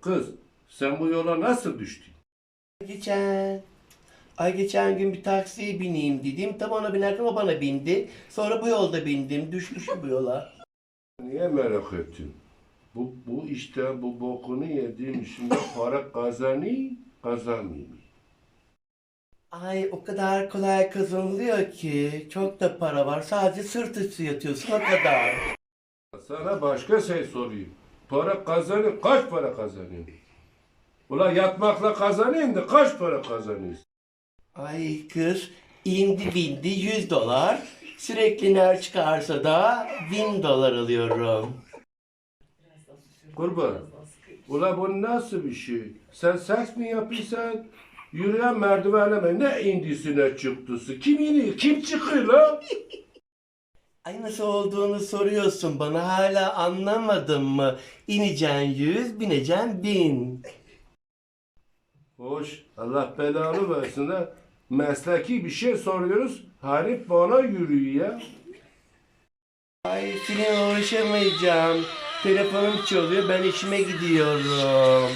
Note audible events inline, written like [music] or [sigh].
Kız sen bu yola nasıl düştün? Geçen, ay geçen gün bir taksiye bineyim dedim. Tam ona binerken o bana bindi. Sonra bu yolda bindim. Düşmüşüm bu yola. Niye merak ettin? Bu, bu işte bu bokunu yediğim şimdi [laughs] para kazanıyor, kazanmıyor. Ay o kadar kolay kazanılıyor ki. Çok da para var. Sadece sırt üstü yatıyorsun o kadar. Sana başka şey sorayım. Para kazanıyor, kaç para kazanıyorsun? Ulan yatmakla kazanayım da kaç para kazanıyorsun? Ay kız indi bindi 100 dolar. Sürekli ner çıkarsa da 1000 dolar alıyorum. Kurban. Ula bu nasıl bir şey? Sen seks mi yapıyorsun? Yürüyen merdivenle mi? Ne indisi ne çıktısı? Kim iniyor? Kim çıkıyor lan? Ay nasıl olduğunu soruyorsun bana hala anlamadın mı? İneceksin 100, bineceksin 1000. Hoş. Allah belanı versin ha. Mesleki bir şey soruyoruz. Harip bana yürüyor ya. Ay seninle uğraşamayacağım. Telefonum çalıyor ben işime gidiyorum.